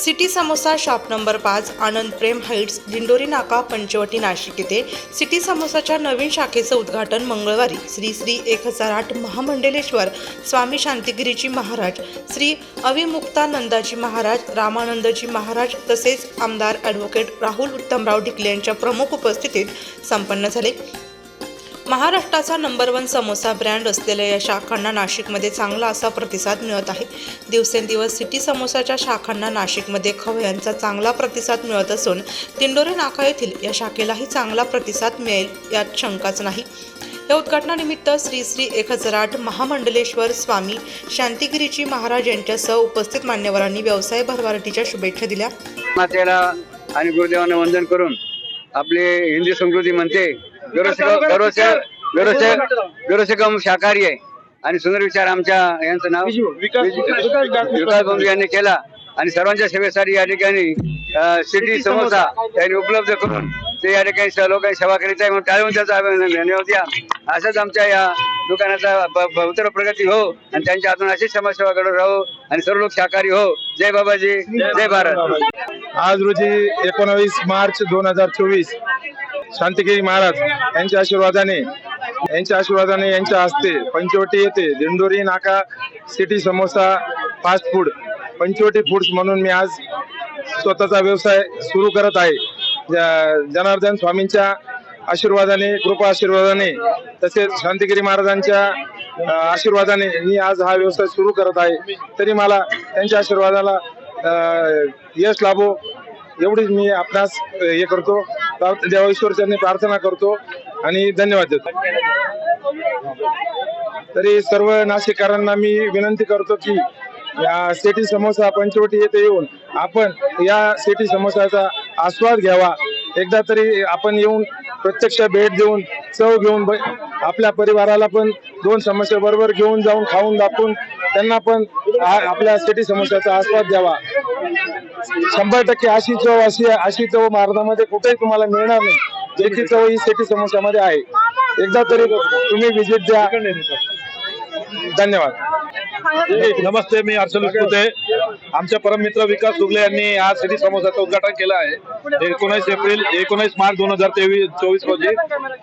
City samosa shop number पाच आनंद प्रेम heights Dindori नाका पंचवटी नाशिक येथे. सिटी समोसाच्या नवीन शाखेचं उद्घाटन मंगळवारी. श्री श्री एक हजार आठ महामंडलेश्वर स्वामी शांतिगिरीजी महाराज श्री अविमुक्तानंदाजी महाराज रामानंदजी महाराज तसेच आमदार ॲडव्होकेट राहुल उत्तमराव ढिकले यांच्या प्रमुख उपस्थितीत संपन्न झाले. महाराष्ट्राचा नंबर वन समोसा ब्रँड असलेल्या या शाखांना नाशिकमध्ये चांगला असा प्रतिसाद मिळत आहे. दिवसेंदिवस सिटी समोसाच्या शाखांना नाशिकमध्ये खवयांचा चांगला प्रतिसाद मिळत असून तिंडोरे नाका येथील या शाखेलाही चांगला प्रतिसाद मिळेल यात शंकाच नाही. या उद्घाटनानिमित्त श्री श्री एक हजार आठ महामंडलेश्वर स्वामी शांतिगिरीजी महाराज यांच्यासह उपस्थित मान्यवरांनी व्यवसाय भरभराटीच्या शुभेच्छा दिल्या. मातेला आणि गुरुदेवांना वंदन करून आपली हिंदी संस्कृती म्हणते गरोसेकम शाकाहारी आहे. आणि सुंदर विचार आमच्या यांचं नाव विकास बंधू यांनी केला. आणि सर्वांच्या सेवेसाठी या ठिकाणी सिटी समोसा त्यांनी उपलब्ध करून ते या ठिकाणी सर्व लोकांनी सेवा करीत आहे. म्हणून टाळून त्याचा अभिनंदन धन्यवाद द्या. असंच आमच्या या दुकानाचा उत्तर प्रगती हो आणि त्यांच्या हातून अशीच समाजसेवा घडत राहो आणि सर्व लोक शाकाहारी हो. जय बाबाजी. जय भारत. आज रोजी एकोणावीस मार्च दोन हजार चोवीस शांतिगिरी महाराज यांच्या आशीर्वादाने यांच्या आशीर्वादाने यांच्या हस्ते पंचवटी येथे दिंडोरी नाका city samosa fast food Panchavati foods म्हणून मी आज स्वतःचा व्यवसाय सुरू करत आहे. ज- जनार्दन स्वामींच्या आशीर्वादाने कृपा आशीर्वादाने तसेच शांतिगिरी महाराजांच्या आशीर्वादाने मी आज हा व्यवसाय सुरू करत आहे. तरी मला त्यांच्या आशीर्वादाला यश लाभो एवढीच मी आपणास हे करतो. प्रार्थ- प्रार्थना करतो आणि धन्यवाद देतो. तरी सर्व नाशिककारांना मी विनंती करतो की या सिटी समोसा पंचवटी येथे येऊन आपण या सिटी समोसाचा आस्वाद घ्यावा. एकदा तरी आपण येऊन प्रत्यक्ष भेट देऊन चव घेऊन ब- आपल्या परिवाराला पण दोन समस्या बरोबर घेऊन जाऊन खाऊन दाखवून त्यांना पण आपल्या सिटी समोसाचा आस्वाद द्यावा. शंभर टक्के अशी चव अशी अशी चव महाराष्ट्रामध्ये कुठेही तुम्हाला मिळणार नाही. ज्याची चव ही शेती समस्यामध्ये आहे. एकदा तरी तुम्ही व्हिजिट द्या. धन्यवाद. नमस्ते मी हर्षल विस्पुते आमच्या परममित्र विकास दुगले यांनी आज सिटी समोसाचं उद्घाटन केलं आहे. एकोणीस एप्रिल एकोणीस मार्च दोन हजार तेवीस चोवीस रोजी.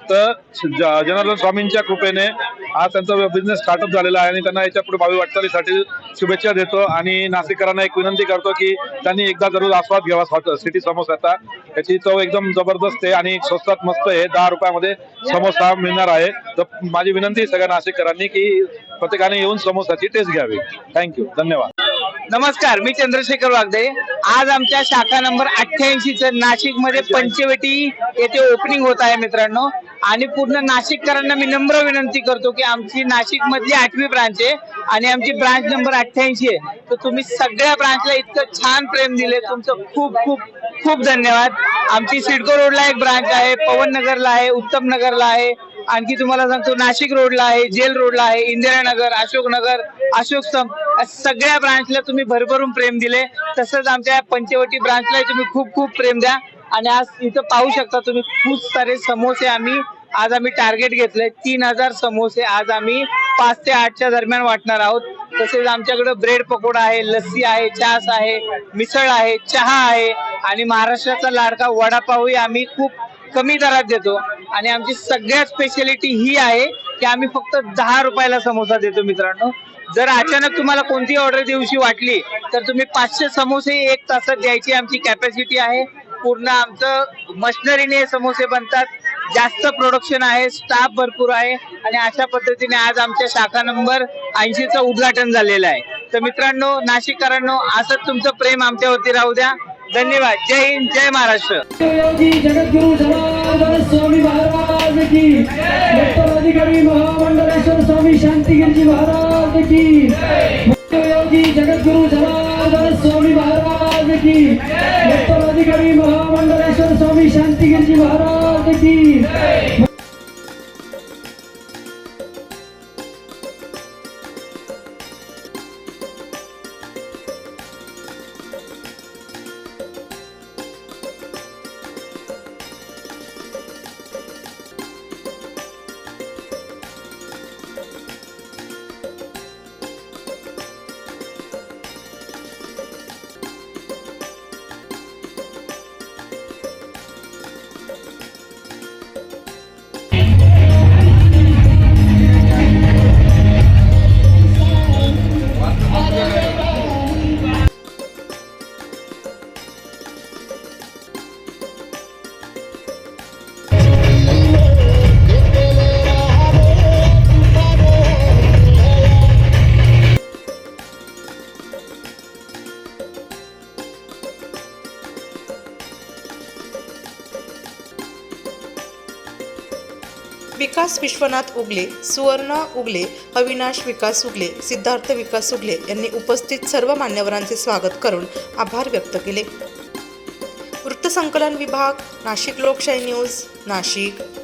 तर जनार्दन स्वामींच्या कृपेने आज त्यांचा बिझनेस स्टार्टअप झालेला आहे आणि त्यांना याच्यापुढे भावी वाटचालीसाठी शुभेच्छा देतो आणि नाशिककरांना एक विनंती करतो की त्यांनी एकदा जरूर आस्वाद घ्यावा सिटी समोसाचा त्याची चव एकदम जबरदस्त आहे आणि स्वस्तात मस्त आहे. दहा रुपयामध्ये समोसा मिळणार आहे. तर माझी विनंती सगळ्या नाशिककरांनी की प्रत्येकाने येऊन समोसाची टेस्ट घ्यावी. थँक्यू धन्यवाद. नमस्कार मी चंद्रशेखर वागदे. आज आमच्या शाखा नंबर अठ्ठ्याऐंशी च नाशिकमध्ये पंचवटी येथे ओपनिंग होत आहे मित्रांनो. आणि पूर्ण नाशिककरांना मी नम्र विनंती करतो की आमची नाशिक मधली आठवी ब्रांच आहे आणि आमची ब्रांच नंबर अठ्ठ्याऐंशी आहे. तर तुम्ही सगळ्या ब्रांचला इतकं छान प्रेम दिले तुमचं खूप खूप खूप धन्यवाद. आमची सिडको रोडला एक ब्रांच आहे पवन नगरला आहे उत्तम नगरला आहे आणखी तुम्हाला सांगतो नाशिक रोडला आहे जेल रोडला आहे इंदिरानगर अशोकनगर अशोक स्तंभ सगळ्या ब्रांचला तुम्ही भरभरून प्रेम दिले. तसंच आमच्या पंचवटी ब्रांचला तुम्ही खूप खूप प्रेम द्या. आणि आज इथं पाहू शकता तुम्ही खूप सारे समोसे आम्ही आज आम्ही टार्गेट घेतलंय. तीन हजार समोसे आज आम्ही पाच ते आठच्या दरम्यान वाटणार आहोत. तसेच आमच्याकडे ब्रेड पकोडा आहे लस्सी आहे चास आहे मिसळ आहे चहा आहे. आणि महाराष्ट्राचा लाडका वडापावही आम्ही खूप कमी दरात देतो. आणि आमची सगळ्यात स्पेशालिटी ही आहे की आम्ही फक्त दहा रुपयाला समोसा देतो मित्रांनो. जर अचानक तुम्हाला कोणती ऑर्डर दिवशी वाटली तर तुम्ही पाचशे समोसे एक तासात द्यायची आमची कॅपॅसिटी आहे. पूर्ण आमचं मशिनरीने हे समोसे बनतात. जास्त प्रोडक्शन आहे स्टाफ भरपूर आहे. आणि अशा पद्धतीने आज आमच्या शाखा नंबर ऐंशीचं उद्घाटन झालेलं आहे. तर मित्रांनो नाशिककरांनो असंच तुमचं प्रेम आमच्यावरती राहू द्या. धन्यवाद. जय हिंद जय महाराष्ट्र. की उत्तराधिकारी महामंडलेश्वर स्वामी शांतिगिरी महाराज की योगी जगद्गुरु जनार्दन स्वामी महाराज की उत्तराधिकारी महामंडलेश्वर स्वामी शांतिगिरी महाराज की विकास विश्वनाथ उगले सुवर्ण उगले अविनाश विकास उगले सिद्धार्थ विकास उगले यांनी उपस्थित सर्व मान्यवरांचे स्वागत करून आभार व्यक्त केले. वृत्तसंकलन विभाग नाशिक लोकशाही न्यूज नाशिक.